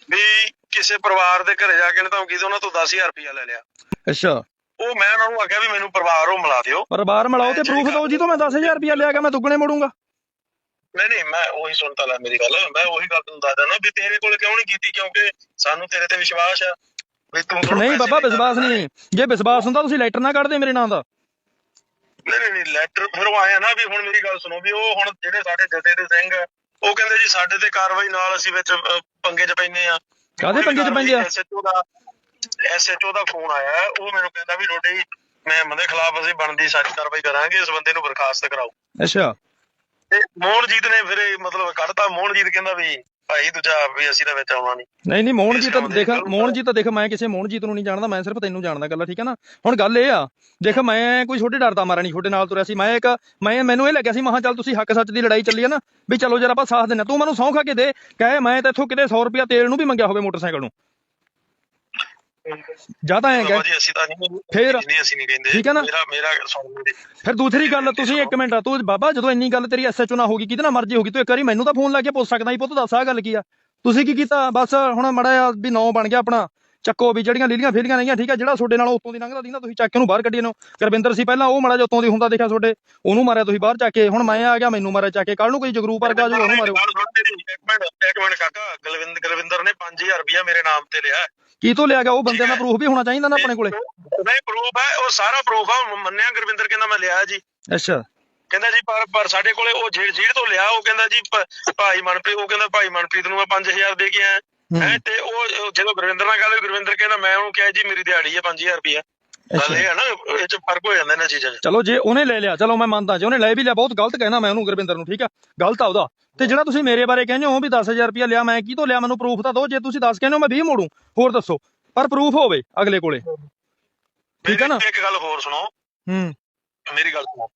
ਵੀ ਕਿਸੇ ਪਰਿਵਾਰ ਦੇ ਘਰੇ ਜਾ ਕੇ ਨੇ ਧਮਕੀ ਦੇ ਉਹਨਾਂ ਤੋਂ 10000 ਰੁਪਇਆ ਲੈ ਲਿਆ। ਅੱਛਾ। ਉਹ ਮੈਂ ਉਹਨਾਂ ਨੂੰ ਆਖਿਆ ਵੀ ਮੈਨੂੰ ਪਰਿਵਾਰ ਉਹ ਮਿਲਾ ਦਿਓ। ਪਰਿਵਾਰ ਮਿਲਾਓ ਤੇ ਪ੍ਰੂਫ ਦਿਓ ਜੀ ਤੋਂ ਮੈਂ 10000 ਰੁਪਇਆ ਲਿਆ ਗਿਆ ਮੈਂ ਦੁੱਗਣੇ ਮੋੜੂੰਗਾ। ਨਹੀਂ ਨਹੀਂ ਮੈਂ ਉਹੀ ਸੁਣਤਾ ਲੈ ਮੇਰੀ ਗੱਲ। ਮੈਂ ਉਹੀ ਗੱਲ ਤੁਹਾਨੂੰ ਦੱਸਦਾ ਨਾ ਵੀ ਤੇਰੇ ਕੋਲ ਕਿਉਂ ਨਹੀਂ ਕੀਤੀ? ਕਿਉਂਕਿ ਸਾਨੂੰ ਤੇਰੇ ਤੇ ਵਿਸ਼ਵਾਸ ਆ। ਵੀ ਤੂੰ ਥੋੜ੍ਹਾ ਨਹੀਂ ਪੈਸੇ ਬਾਬਾ ਵਿਸ਼ਵਾਸ ਨਹੀਂ। ਜੇ ਵਿਸ਼ਵਾਸ ਹੁੰਦਾ ਤੁਸੀਂ ਲੈਟਰ ਨਾ ਕੱਢਦੇ ਮੇਰੇ ਨਾਂ ਦਾ। ਨਹੀਂ ਨਹੀਂ ਨਹੀਂ ਲੈਟਰ ਫਿਰ ਉਹ ਆਇਆ ਨਾ ਵੀ ਹੁਣ ਮੇਰੀ ਗੱਲ ਸੁਣੋ ਵੀ ਉਹ ਹੁਣ ਜਿਹੜੇ ਸਾਡੇ ਜਥੇ ਦੇ ਸਿੰਘ ਆ, ਉਹ ਕਹਿੰਦੇ ਜੀ ਸਾਡੇ ਤੇ ਕਾਰਵਾਈ ਨਾਲ ਅਸੀਂ ਵਿੱਚ ਅਹ, ਪੰਗੇ 'ਚ ਪੈਨੇ ਆ ਕਾਹਦੇ ਪੰਗੇ 'ਚ ਪੈਂਦੇ ਆ? ਐਸਐਚਓ ਦਾ ਐਸਐਚਓ ਦਾ ਫੋਨ ਆਇਆ ਉਹ ਮੈਨੂੰ ਕਹਿੰਦਾ ਵੀ ਤੁਹਾਡੇ ਮੈਂ ਦੇ ਖਿਲਾਫ ਅਸੀਂ ਬਣਦੀ ਸਾਰੀ ਕਾਰਵਾਈ ਕਰਾਂਗੇ ਇਸ ਬੰਦੇ ਨੂੰ ਬਰਖਾਸਤ ਕਰਾਓ। ਅੱਛਾ। ਤੇ ਮੋਹਨਜੀਤ ਨੇ ਫਿਰ ਇਹ ਮਤਲਬ ਕੱਢਤਾ ਮੋਹਨਜੀਤ ਕਹਿੰਦਾ ਵੀ ਭਾਈ ਦੂਜਾ ਵੀ ਅਸੀਂ ਤਾਂ ਵਿੱਚ ਆਉਣਾ ਨਹੀਂ। ਨਹੀਂ ਨਹੀਂ ਮੋਹਨਜੀਤ ਇਸ ਕੰਮ ਦੇ ਦੇਖ ਕਰੂੰਗਾ। ਮੋਹਨਜੀਤ ਦੇਖ ਮੈਂ ਕਿਸੇ ਮੋਹਨਜੀਤ ਨੂੰ ਨਹੀਂ ਜਾਣਦਾ ਮੈਂ ਸਿਰਫ ਤੈਨੂੰ ਜਾਣਦਾ ਗੱਲਾਂ ਠੀਕ ਹੈ ਨਾ? ਹੁਣ ਗੱਲ ਇਹ ਆ ਦੇਖ ਮੈਂ ਕੋਈ ਛੋਟੇ ਡਰਦਾ ਮਾਰਾ ਨਹੀਂ ਛੋਟੇ ਨਾਲ ਤੁਰਿਆ ਸੀ ਮੈਂ ਇੱਕ ਮੈਂ ਮੈਨੂੰ ਇਹ ਲੱਗਿਆ ਸੀ ਮਹਾ ਚੱਲ ਤੁਸੀਂ ਹੱਕ ਸੱਚ ਦੀ ਲੜਾਈ ਚੱਲੀ ਹੈ ਨਾ ਵੀ ਚਲੋ ਜਰਾ ਆਪਾਂ ਸਾਥ ਦਿੰਨੇ ਤੂੰ ਮੈਨੂੰ ਸੌਂ ਖਾ ਕੇ ਦੇ ਕਹੇ ਮੈਂ ਤਾਂ ਇੱਥੋਂ ਕਿਤੇ 100 ਰੁਪਿਆ ਤੇਲ ਨੂੰ ਵੀ ਮੰਗਿਆ ਹੋਵੇ ਮੋਟਰਸਾਈਕਲ ਨੂੰ। ਜਾਂ ਤਾਂ ਐਂ ਕਹਿ ਜੀ ਅਸੀਂ ਤਾਂ ਨਹੀਂ ਫਿਰ? ਨਹੀਂ ਅਸੀਂ ਨਹੀਂ ਕਹਿੰਦੇ। ਠੀਕ ਹੈ ਨਾ? ਮੇਰਾ ਮੇਰਾ ਸੁਣ ਫਿਰ ਦੂਸਰੀ ਗੱਲ ਤੁਸੀਂ ਇੱਕ ਮਿੰਟ ਤੂੰ ਬਾਬਾ ਜਦੋਂ ਇੰਨੀ ਗੱਲ ਤੇਰੀ ਐਸਐਚਓ ਨਾਲ ਹੋਗੀ ਕਿਹਦੇ ਨਾਲ ਮਰਜ਼ੀ ਹੋਗੀ ਤੂੰ ਇੱਕ ਵਾਰੀ ਮੈਨੂੰ ਤਾਂ ਫੋਨ ਲਾ ਕੇ ਪੁੱਛ ਸਕਦਾ ਸੀ ਪੁੱਤ ਦੱਸ ਆਹ ਗੱਲ ਕੀ ਆ? ਤੁਸੀਂ ਕੀ ਕੀਤਾ? ਬਸ ਹੁਣ ਮੜਾ ਵੀ ਨੌ ਬਣ ਗਿਆ ਆਪਣਾ। ਚੱਕੋ ਵੀ ਜਿਹੜੀਆਂ ਲੀਲੀਆਂ ਫੇਲੀਆਂ ਨਹੀਂਆਂ ਠੀਕ ਆ ਜਿਹੜਾ ਤੁਹਾਡੇ ਨਾਲ ਉਤੋਂ ਦੀ ਲੰਘਦਾ ਦੀ ਨਾ ਤੁਸੀਂ ਚੱਕ ਕੇ ਉਹਨੂੰ ਬਾਹਰ ਕੱਢੀ ਨੂੰ ਕਰਵਿੰਦਰ ਸੀ ਪਹਿਲਾਂ ਉਹ ਮੜਾ ਜਿਹਾ ਉਤੋਂ ਦੀ ਹੁੰਦਾ ਦੇਖਿਆ ਤੁਹਾਡੇ। ਉਹਨੂੰ ਮਾਰਿਆ ਤੁਸੀਂ ਬਾਹਰ ਚੱਕ ਕੇ। ਹੁਣ ਮੈਂ ਆ ਗਿਆ ਮੈਨੂੰ ਮਾਰਿਆ ਚੱਕ ਕੇ। ਕੱਲ ਨੂੰ ਕੋਈ ਜਗਰੂਪ ਵਰਗਾ ਜੋ ਉਹਨੂੰ ਮਾਰਿਓ ਗੱਲ ਸੁਣ ਮੇਰੀ, ਇੱਕ ਮਿੰਟ ਇੱਕ ਮਿੰਟ ਕਾਕਾ। ਗਲਵਿੰਦ ਗਲਵਿੰਦਰ ਨੇ 5000 ਰੁਪਇਆ ਮੇਰੇ ਨਾਮ ਤੇ ਲਿਆ। ਕੀ ਤੋਂ ਲਿਆ ਗਿਆ? ਉਹ ਬੰਦੇ ਦਾ ਪ੍ਰੂਫ ਵੀ ਹੋਣਾ ਚਾਹੀਦਾ ਨਾ ਆਪਣੇ ਕੋਲੇ? ਨਹੀਂ ਪ੍ਰੂਫ ਹੈ ਉਹ ਸਾਰਾ ਪ੍ਰੂਫ ਆ ਮੰਨਿਆ ਗੁਰਵਿੰਦਰ ਕਹਿੰਦਾ ਮੈਂ ਲਿਆ ਜੀ। ਅੱਛਾ। ਕਹਿੰਦਾ ਜੀ ਪਰ ਪਰ ਸਾਡੇ ਕੋਲੇ ਉਹ ਜੇਲ੍ਹ ਜੇਲ੍ਹ ਤੋਂ ਲਿਆ ਉਹ ਕਹਿੰਦਾ ਜੀ ਭਾਈ ਮਨਪ੍ਰੀਤ ਉਹ ਕਹਿੰਦਾ ਭਾਈ ਮਨਪ੍ਰੀਤ ਨੂੰ ਮੈਂ 5000 ਦੇ ਕੇ ਆਇਆ। ਹੈ। ਤੇ ਉਹ ਉਹ ਜਦੋਂ ਗੁਰਵਿੰਦਰ ਨਾਲ ਗੱਲ ਹੋਈ ਗੁਰਵਿੰਦਰ ਕਹਿੰਦਾ ਮੈਂ ਉਹਨੂੰ ਕਿਹਾ ਜੀ ਮੇਰੀ ਦਿਹਾੜੀ ਹੈ 5000 ਰੁਪਇਆ। ਗੱਲ ਇਹ ਹੈ ਨਾ ਇਹ ਚ ਫ਼ਰਕ ਹੋ ਜਾਂਦਾ ਇਹਨਾਂ ਚੀਜ਼ਾਂ 'ਚ। ਚਲੋ ਜੇ ਉਹਨੇ ਲੈ ਲਿਆ ਚਲੋ ਮੈਂ ਮੰਨਦਾ ਜੇ ਉਹਨੇ ਲੈ ਵੀ ਲਿਆ ਬਹੁਤ ਗਲਤ ਕਹਿਣਾ ਮੈਂ ਉਹਨੂੰ ਗੁਰਵਿੰਦਰ ਨੂੰ ਠੀਕ ਆ? ਗਲਤ ਆ ਉਹਦਾ। ਤੇ ਜਿਹੜਾ ਤੁਸੀਂ ਮੇਰੇ ਬਾਰੇ ਕਹਿੰਦੇ ਹੋ ਵੀ 10000 ਰੁਪਇਆ ਲਿਆ ਮੈਂ ਕੀ ਤੋਂ ਲਿਆ? ਮੈਨੂੰ ਪ੍ਰੂਫ ਤਾਂ ਦਿਓ ਜੇ ਤੁਸੀਂ 10 ਕਹਿੰਦੇ ਹੋ ਮੈਂ 20 ਮੋੜੂ। ਹੋਰ ਦੱਸੋ ਪਰ ਪ੍ਰੂਫ ਹੋਵੇ ਅਗਲੇ ਕੋਲੇ। ਠੀਕ ਹੈ ਨਾ? ਇੱਕ ਗੱਲ ਹੋਰ ਸੁਣੋ। ਹੂੰ। ਮੇਰੀ ਗੱਲ ਸੁਣੋ।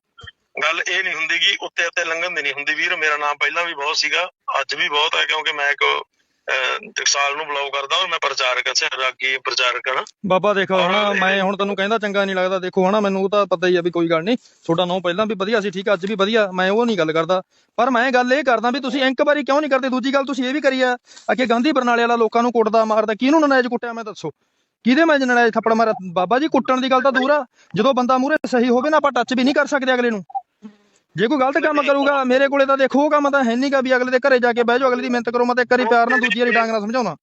ਗੱਲ ਇਹ ਨਹੀਂ ਹੁੰਦੀ ਕਿ ਉੱਤੇ ਉੱਤੇ ਲੰਘਣ ਦੀ ਨਹੀਂ ਹੁੰਦੀ। ਵੀਰ ਮੇਰਾ ਨਾਮ ਪਹਿਲਾਂ ਵੀ ਬਹੁਤ ਸੀਗਾ ਅੱਜ ਵੀ ਬਹੁਤ ਹੈ ਕਿਉਂਕਿ ਮੈਂ ਇੱਕ ਟਕਸਾਲ ਨੂੰ ਬਲੌਗ ਕਰਦਾ ਔਰ ਮੈਂ ਪ੍ਰਚਾਰਕ ਅੱਛਾ ਰਾਗੀ ਪ੍ਰਚਾਰਕ ਹਾਂ ਬਾਬਾ ਦੇਖੋ ਹਣਾ ਮੈਂ ਹੁਣ ਤੈਨੂੰ ਕਹਿੰਦਾ ਚੰਗਾ ਨਹੀਂ ਲੱਗਦਾ ਦੇਖੋ ਹਣਾ ਮੈਨੂੰ ਤਾਂ ਪਤਾ ਹੀ ਆ ਵੀ ਕੋਈ ਗੱਲ ਨਹੀਂ ਤੁਹਾਡਾ ਨਾਮ ਪਹਿਲਾਂ ਵੀ ਵਧੀਆ ਸੀ ਠੀਕ ਅੱਜ ਵੀ ਵਧੀਆ ਮੈਂ ਉਹ ਨਹੀਂ ਗੱਲ ਕਰਦਾ। ਪਰ ਮੈਂ ਗੱਲ ਇਹ ਕਰਦਾ ਵੀ ਤੁਸੀਂ ਇੱਕ ਵਾਰੀ ਕਿਉਂ ਨਹੀਂ ਕਰਦੇ ਦੂਜੀ ਗੱਲ ਤੁਸੀਂ ਇਹ ਵੀ ਕਰੀ ਆ ਕਿ ਗਾਂਧੀ ਬਰਨਾਲੇ ਵਾਲਾ ਲੋਕਾਂ ਨੂੰ ਕੁੱਟਦਾ ਮਾਰਦਾ ਕਿਹਨੂੰ ਨਨਾਇਜ ਕੁੱਟਿਆ ਮੈਂ ਦੱਸੋ? ਕਿਹਦੇ ਮੈਂ ਨਨਾਇਜ ਥੱਪੜ ਮਾਰਿਆ? ਬਾਬਾ ਜੀ ਕੁੱਟਣ ਦੀ ਗੱਲ ਤਾਂ ਦੂਰ ਆ ਜਦੋਂ ਬੰਦਾ ਮੂਹਰੇ ਸਹੀ ਹੋਵੇ ਨਾ ਆਪਾਂ ਟੱਚ ਵੀ ਨਹੀਂ ਕਰ ਸਕਦੇ ਅਗਲੇ ਨੂੰ। ਜੇ ਕੋਈ ਗਲਤ ਕੰਮ ਕਰੂਗਾ ਮੇਰੇ ਕੋਲੇ ਤਾਂ ਦੇਖੋ ਉਹ ਕੰਮ ਤਾਂ ਹੈ ਨਹੀਂਗਾ ਵੀ ਅਗਲੇ ਦੇ ਘਰੇ ਜਾ ਕੇ ਬਹਿ ਜਾਓ ਅਗਲੇ ਦੀ ਮਿਹਨਤ ਕਰੋ ਮੈਂ ਤਾਂ ਇੱਕ ਵਾਰੀ ਪਿਆਰ ਨਾਲ ਦੂਜੀ ਵਾਰੀ ਡਾਂਗ ਨਾਲ ਸਮਝਾਉਣਾ।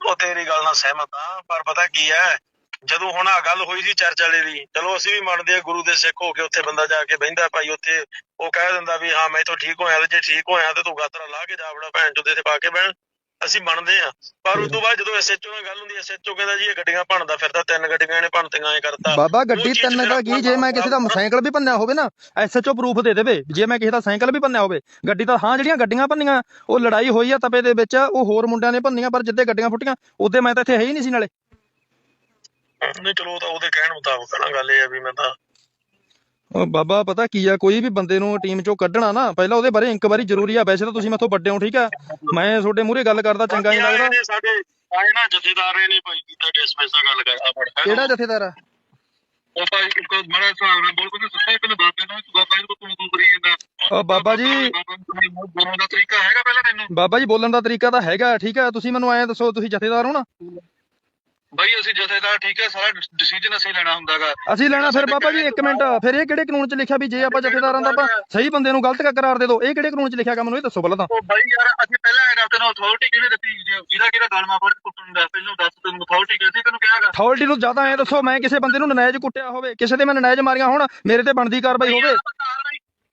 ਉਹ ਤੇਰੀ ਗੱਲ ਨਾਲ ਸਹਿਮਤ ਹਾਂ ਪਰ ਪਤਾ ਕੀ ਹੈ ਜਦੋਂ ਹੁਣ ਆ ਗੱਲ ਹੋਈ ਸੀ ਚਰਚ ਵਾਲੇ ਦੀ ਚਲੋ ਅਸੀਂ ਵੀ ਮੰਨਦੇ ਆ ਗੁਰੂ ਦੇ ਸਿੱਖ ਹੋ ਕੇ ਉੱਥੇ ਬੰਦਾ ਜਾ ਕੇ ਬਹਿੰਦਾ ਭਾਈ ਉੱਥੇ ਉਹ ਕਹਿ ਦਿੰਦਾ ਵੀ ਹਾਂ ਮੈਂ ਇੱਥੋਂ ਠੀਕ ਹੋਇਆ ਤੇ ਜੇ ਠੀਕ ਹੋਇਆ ਤੇ ਤੂੰ ਗਾਤਰਾ ਲਾ ਕੇ ਜਾ ਬੜਾ ਭੈਣ ਚੋਦੇ ਤੇ ਪਾ ਕੇ ਬਹਿਣ। ਅਸੀਂ ਮੰਨਦੇ ਆ ਪਰ ਉਸ ਤੋਂ ਬਾਅਦ ਜਦੋਂ ਐਸਐਚਓ ਨਾਲ ਗੱਲ ਹੁੰਦੀ ਐਸਐਚਓ ਕਹਿੰਦਾ ਜੀ ਇਹ ਗੱਡੀਆਂ ਭੰਨਦਾ ਫਿਰਦਾ ਤਿੰਨ ਗੱਡੀਆਂ ਇਹਨੇ ਭੰਨਤੀਆਂ ਐ ਕਰਤਾ। ਬਾਬਾ ਗੱਡੀ ਤਿੰਨ ਦਾ ਕੀ ਜੇ ਮੈਂ ਕਿਸੇ ਦਾ ਸਾਈਕਲ ਵੀ ਭੰਨਿਆ ਹੋਵੇ ਨਾ ਐਸਐਚਓ ਪ੍ਰੂਫ ਦੇ ਦੇਵੇ। ਜੇ ਮੈਂ ਕਿਸੇ ਦਾ ਸਾਈਕਲ ਵੀ ਭੰਨਿਆ ਹੋਵੇ ਗੱਡੀ ਤਾਂ ਹਾਂ ਜਿਹੜੀਆਂ ਗੱਡੀਆਂ ਭੰਨੀਆਂ ਉਹ ਲੜਾਈ ਹੋਈ ਆ ਤਪੇ ਦੇ ਵਿੱਚ ਉਹ ਹੋਰ ਮੁੰਡਿਆਂ ਨੇ ਭੰਨੀਆਂ ਪਰ ਜਿੱਦੇ ਗੱਡੀਆਂ ਫੁੱਟੀਆਂ ਉਹਦੇ ਮੈਂ ਤਾਂ ਇੱਥੇ ਹੈ ਹੀ ਨਹੀਂ ਸੀ ਨਾਲੇ। ਨਹੀਂ ਚਲੋ ਉਹ ਤਾਂ ਉਹਦੇ ਕਹਿਣ ਮੁਤਾਬਕ ਆ ਨਾ ਗੱਲ ਇਹ ਆ ਵੀ ਮੈਂ ਤਾਂ ਉਹ ਬਾਬਾ ਪਤਾ ਕੀ ਆ? ਕੋਈ ਵੀ ਬੰਦੇ ਨੂੰ ਟੀਮ ਚੋਂ ਕੱਢਣਾ ਨਾ ਪਹਿਲਾਂ ਉਹਦੇ ਬਾਰੇ ਇਨਕੁਆਰੀ ਜ਼ਰੂਰੀ ਆ। ਵੈਸੇ ਤਾਂ ਤੁਸੀਂ ਮੈਥੋਂ ਵੱਡੇ ਹੋ ਠੀਕ ਆ? ਮੈਂ ਤੁਹਾਡੇ ਮੂਹਰੇ ਗੱਲ ਕਰਦਾ ਚੰਗਾ ਨਹੀਂ ਲੱਗਦਾ। ਨੇ ਸਾਡੇ ਆਏ ਨਾ ਜਥੇਦਾਰ ਰਹੇ ਨੇ ਭਾਈ ਕੀਤਾ ਡਿਸਪੈਂਸ ਨਾਲ ਗੱਲ ਕਰਦਾ ਫੜ। ਕਿਹੜਾ ਜਥੇਦਾਰ ਆ? ਉਹ ਭਾਈ ਬੋਲ ਸੱਚੇ ਪਹਿਲੇ ਬਾਬੇ ਨੂੰ ਬਾਬਾ ਜੀ ਨੂੰ ਤੂੰ ਤੂੰ ਕਰੀ ਜਾਂਦਾ। ਉਹ ਬਾਬਾ ਜੀ। ਬੋਲਣ ਦਾ ਤਰੀਕਾ ਹੈਗਾ ਪਹਿਲਾਂ ਤੈਨੂੰ? ਬਾਬਾ ਜੀ ਬੋਲਣ ਦਾ ਤਰੀਕਾ ਤਾਂ ਹੈਗਾ ਠੀਕ ਆ? ਤੁਸੀਂ ਮੈਨੂੰ ਐਂ ਦੱਸੋ ਤੁਸੀਂ ਜਥੇਦਾਰ ਹੋ ਨਾ? ਬਾਈ ਅਸੀਂ ਜਥੇਦਾਰ ਠੀਕ ਹੈ ਸਾਰਾ ਡਿਸੀਜਨ ਅਸੀਂ ਲੈਣਾ ਹੁੰਦਾਗਾ। ਅਸੀਂ ਲੈਣਾ ਫਿਰ ਬਾਬਾ ਜੀ ਇੱਕ ਮਿੰਟ। ਫਿਰ ਇਹ ਕਿਹੜੇ ਕਾਨੂੰਨ 'ਚ ਲਿਖਿਆ ਵੀ ਜੇ ਆਪਾਂ ਜਥੇਦਾਰਾਂ ਦਾ ਆਪਾਂ ਸਹੀ ਬੰਦੇ ਨੂੰ ਗਲਤ ਕਰਾਰ ਦੇ ਦਿਓ ਇਹ ਕਿਹੜੇ ਕਾਨੂੰਨ 'ਚ ਲਿਖਿਆਗਾ ਮੈਨੂੰ ਇਹ ਦੱਸੋ ਪਹਿਲਾਂ ਤਾਂ। ਉਹ ਬਾਈ ਯਾਰ ਅਸੀਂ ਪਹਿਲਾਂ ਐਡਾ ਤੈਨੂੰ ਅਥਾਰਟੀ ਕਿਹਨੇ ਦਿੱਤੀ? ਜਿਹਦਾ ਕਿਹਦਾ ਗਲਮਾ ਫੜ ਕੁੱਟਣ ਦਾ ਪਹਿਲਾਂ ਦੱਸ ਤੈਨੂੰ ਅਥਾਰਟੀ ਕਿਹਦੀ ਤੈਨੂੰ ਕਿਹਾਗਾ? ਅਥਾਰਟੀ ਨੂੰ ਜ਼ਿਆਦਾ ਐ ਦੱਸੋ ਮੈਂ ਕਿਸੇ ਬੰਦੇ ਨੂੰ ਨਨਾਇਜ ਕੁੱਟਿਆ ਹੋਵੇ ਕਿਸੇ ਤੇ ਮੈਂ ਨਨਾਇਜ ਮਾਰੀਆਂ ਹੋਣ ਮੇਰੇ ਤੇ ਬਣਦੀ ਕਾਰਵਾਈ ਹੋਵੇ।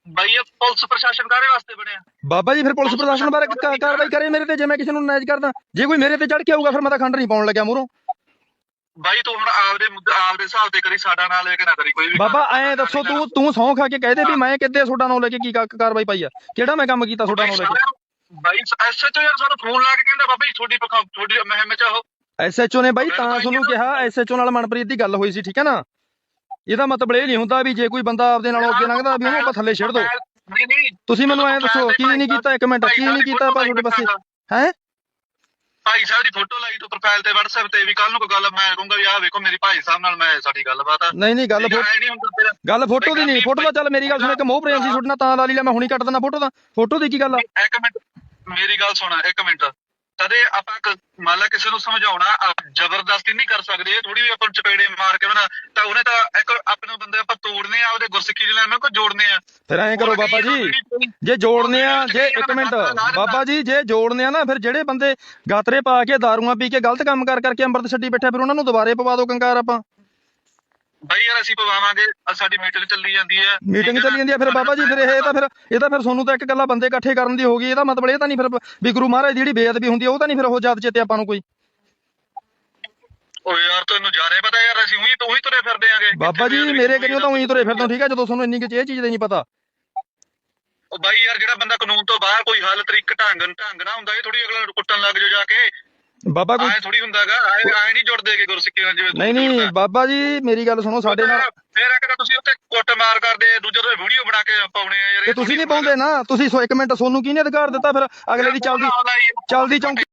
ਬਾਈ ਇਹ ਪੁਲਿਸ ਪ੍ਰਸ਼ਾਸਨ ਕਾਰੇ ਵਾਸਤੇ ਬਣਿਆ? ਬਾਬਾ ਜੀ ਫਿਰ ਪੁਲਿਸ ਪ੍ਰਸ਼ਾਸਨ ਬਾਰੇ ਕਾਰਵਾਈ ਕਰੇ ਮੇਰੇ ਤੇ ਜੇ ਮੈਂ ਕਿਸੇ ਨੂੰ ਨਨਾਇਜ ਕਰਦਾ। ਜੇ ਕੋਈ ਮੇਰੇ ਤੇ ਚੜ ਕੇ ਆਊਗਾ ਫਿਰ ਮੈਂ ਤਾਂ ਖੰਡ ਨਹੀਂ ਪਾਉਣ ਲੱਗਿਆ ਮੂਹਰੋਂ। ਬਾਈ ਤੂੰ ਹੁਣ ਆਪਦੇ ਮੁੱਦੇ- ਆਪਦੇ ਹਿਸਾਬ ਤੇ ਕਰੀ ਸਾਡਾ ਨਾਂ ਲੈ ਕੇ ਨਾ ਕਰੀ ਕੋਈ ਵੀ ਬਾਬਾ ਐ ਦੱਸੋ ਤੂੰ ਤੂੰ ਸੌਂ ਖਾ ਕੇ ਕਹਦੇ ਵੀ ਮੈਂ ਕਿੱਦੇ ਤੁਹਾਡਾ ਨਾਂ ਲੈ ਕੇ ਕੀ ਕਾ- ਕਾਰਵਾਈ ਪਾਈ ਆ? ਕਿਹੜਾ ਮੈਂ ਕੰਮ ਕੀਤਾ ਤੁਹਾਡਾ ਨਾਂ ਲੈ ਕੇ? ਬਾਈ ਐਸਐਚਓ ਯਾਰ ਸਾਨੂੰ ਫੋਨ ਲਾ ਕੇ ਕਹਿੰਦਾ ਬਾਬਾ ਜੀ ਤੁਹਾਡੀ ਪੱਖਾ ਤੁਹਾਡੀ ਮਹਿਮ ਚ ਆਹੋ ਐਸਐਚਓ ਨੇ ਬਾਈ ਤਾਂ ਤੁਹਾਨੂੰ ਕਿਹਾ ਐਸਐਚਓ ਨਾਲ ਮਨਪ੍ਰੀਤ ਦੀ ਗੱਲ ਹੋਈ ਸੀ ਠੀਕ ਹੈ ਨਾ? ਇਹਦਾ ਮਤਲਬ ਇਹ ਨਹੀਂ ਹੁੰਦਾ ਵੀ ਜੇ ਕੋਈ ਬੰਦਾ ਆਪਦੇ ਨਾਲੋਂ ਅੱਗੇ ਲੰਘਦਾ ਵੀ ਉਹਨੂੰ ਆਪਾਂ ਥੱਲੇ ਛੱਡ ਦੋ। ਨਹੀਂ ਨਹੀਂ। ਤੁਸੀਂ ਮੈਨੂੰ ਐਂ ਦੱਸੋ ਕੀ ਨਹੀਂ ਕੀਤਾ? ਇੱਕ ਮਿੰਟ ਕੀ ਨਹੀਂ ਕੀਤਾ ਆਪਾਂ ਤੁਹਾਡੇ ਪਾਸੇ? ਹੈ? ਭਾਈ ਸਾਹਿਬ ਦੀ ਫੋਟੋ ਲਾਈ ਤੂੰ ਪ੍ਰੋਫਾਈਲ ਤੇ WhatsApp ਤੇ ਵੀ ਕੱਲ ਨੂੰ ਕੋਈ ਗੱਲ ਮੈਂ ਕਹੂੰਗਾ ਵੀ ਆਹ ਵੇਖੋ ਮੇਰੀ ਭਾਈ ਸਾਹਿਬ ਨਾਲ ਮੈਂ ਸਾਡੀ ਗੱਲਬਾਤ ਆ। ਨਹੀਂ ਨਹੀਂ ਗੱਲ ਫੋ- ਐ ਨਹੀਂ ਹੁੰਦਾ ਤੇਰਾ ਗੱਲ ਫੋਟੋ ਦੀ ਨਹੀਂ ਫੋਟੋ ਦਾ ਚੱਲ ਮੇਰੀ ਗੱਲ ਸੁਣ ਇੱਕ ਮੋਹ ਪ੍ਰੇਮ ਸੀ ਨਾਲ ਤਾਂ ਲਾ ਲਈ ਲੈ ਮੈਂ ਹੁਣੀ ਕੱਟ ਦਿੰਦਾ ਫੋਟੋ ਦਾ। ਫੋਟੋ ਦੀ ਕੀ ਗੱਲ ਆ? ਇੱਕ ਮਿੰਟ ਮੇਰੀ ਗੱਲ ਸੁਣ ਇੱਕ ਮਿੰਟ। ਕਦੇ ਆਪਾਂ ਮੰਨ ਲਾ ਕਿਸੇ ਨੂੰ ਸਮਝਾਉਣਾ ਜ਼ਬਰਦਸਤੀ ਨਹੀਂ ਕਰ ਸਕਦੇ ਇਹ ਥੋੜੀ ਵੀ ਆਪਾਂ ਚਪੇੜੇ ਮਾਰ ਕੇ ਬਣਾ ਤਾਂ ਉਹਨੇ ਤਾਂ ਇੱਕ ਆਪਣੇ ਬੰਦੇ ਆਪਾਂ ਤੋੜਨੇ ਆ ਉਹਦੇ ਗੁਰਸਿੱਖੀ ਦੇ ਨਾਲ ਕੋ ਜੋੜਨੇ ਆ। ਫਿਰ ਐਂ ਕਰੋ ਬਾਬਾ ਜੀ ਜੇ ਜੋੜਨੇ ਆ ਜੇ ਇੱਕ ਮਿੰਟ ਬਾਬਾ ਜੀ ਜੇ ਜੋੜਨੇ ਆ ਨਾ ਫਿਰ ਜਿਹੜੇ ਬੰਦੇ ਗਾਤਰੇ ਪਾ ਕੇ ਦਾਰੂਆਂ ਪੀ ਕੇ ਗਲਤ ਕੰਮ ਕਰ ਕਰਕੇ ਅੰਮ੍ਰਿਤ ਛੱਡੀ ਬੈਠੇ ਫਿਰ ਉਹਨਾਂ ਨੂੰ ਦੁਬਾਰੇ ਪਵਾ ਦਿਓ ਕੰਕਾਰ ਆਪਾਂ। ਬਾਈ ਯਾਰ ਅਸੀਂ ਪਵਾਵਾਂਗੇ ਸਾਡੀ ਮੀਟਿੰਗ ਚੱਲੀ ਜਾਂਦੀ ਹੈ। ਮੀਟਿੰਗ ਚੱਲੀ ਜਾਂਦੀ ਆ ਫਿਰ ਬਾਬਾ ਜੀ ਫਿਰ ਇਹ ਤਾਂ ਫਿਰ ਇਹ ਤਾਂ ਫਿਰ ਤੁਹਾਨੂੰ ਤਾਂ ਇੱਕ ਗੱਲਾਂ ਬੰਦੇ ਇਕੱਠੇ ਕਰਨ ਦੀ ਹੋ ਗਈ ਇਹਦਾ ਮਤਲਬ ਇਹ ਤਾਂ ਨਹੀਂ ਫਿਰ ਵੀ ਗੁਰੂ ਮਹਾਰਾਜ ਦੀ ਜਿਹੜੀ ਬੇਅਦਬੀ ਹੁੰਦੀ ਆ ਉਹ ਤਾਂ ਨਹੀਂ ਫਿਰ ਉਹ ਯਾਦ ਚੇਤੇ ਆਪਾਂ ਨੂੰ ਕੋਈ। ਓ ਯਾਰ ਤੈਨੂੰ ਜਾਣੇ ਪਤਾ ਯਾਰ ਅਸੀਂ ਉਹੀ ਤੋਂ ਹੀ ਤੁਰੇ ਫਿਰਦੇ ਆਂਗੇ। ਬਾਬਾ ਜੀ ਮੇਰੇ ਕਰਿਓ ਤਾਂ ਉਹੀ ਤੁਰੇ ਫਿਰਦੇ ਹੋ ਠੀਕ ਆ ਜਦੋਂ ਤੁਹਾਨੂੰ ਇੰਨੀ ਕੁ ਇਹ ਚੀਜ਼ ਦੀ ਨਹੀਂ ਪਤਾ। ਉਹ ਬਾਈ ਯਾਰ ਜਿਹੜਾ ਬੰਦਾ ਕਾਨੂੰਨ ਤੋਂ ਬਾਹਰ ਕੋਈ ਹੱਲ ਤਰੀਕ ਢੰਗ ਢੰਗ ਨਾ ਹੁੰਦਾ ਇਹ ਥੋੜੀ ਅਗਲਾ ਨੂੰ ਕੁੱਟਣ ਲੱਗ ਜਾਓ ਜਾ ਕੇ। ਬਾਬਾ ਕੋਈ ਐ ਥੋੜੀ ਹੁੰਦਾਗਾ ਐ ਐ ਨਹੀਂ ਜੁੜਦੇਗੇ ਗੁਰਸਿੱਖੀ ਨਾਲ ਜਿਵੇਂ ਨਹੀਂ ਨਹੀਂ ਬਾਬਾ ਜੀ ਮੇਰੀ ਗੱਲ ਸੁਣੋ ਸਾਡੇ ਨਾਲ ਫੇਰ ਆ ਕੇ ਤਾਂ ਤੁਸੀਂ ਉੱਤੇ ਕੁੱਟ ਮਾਰ ਕਰਦੇ ਦੂਜੇ ਤੋਂ ਵੀਡੀਓ ਬਣਾ ਕੇ ਪਾਉਣੇ ਆ ਯਾਰ ਤੇ ਤੁਸੀਂ ਨਹੀਂ ਪਾਉਂਦੇ ਨਾ। ਤੁਸੀਂ ਸੋ ਇੱਕ ਮਿੰਟ ਸੋਨੂੰ ਕਿਹਨੇ ਅਧਿਕਾਰ ਦਿੱਤਾ? ਫਿਰ ਅਗਲੇ ਦੀ ਚੱਲਦੀ ਚੱਲਦੀ ਚੌਂਕੀ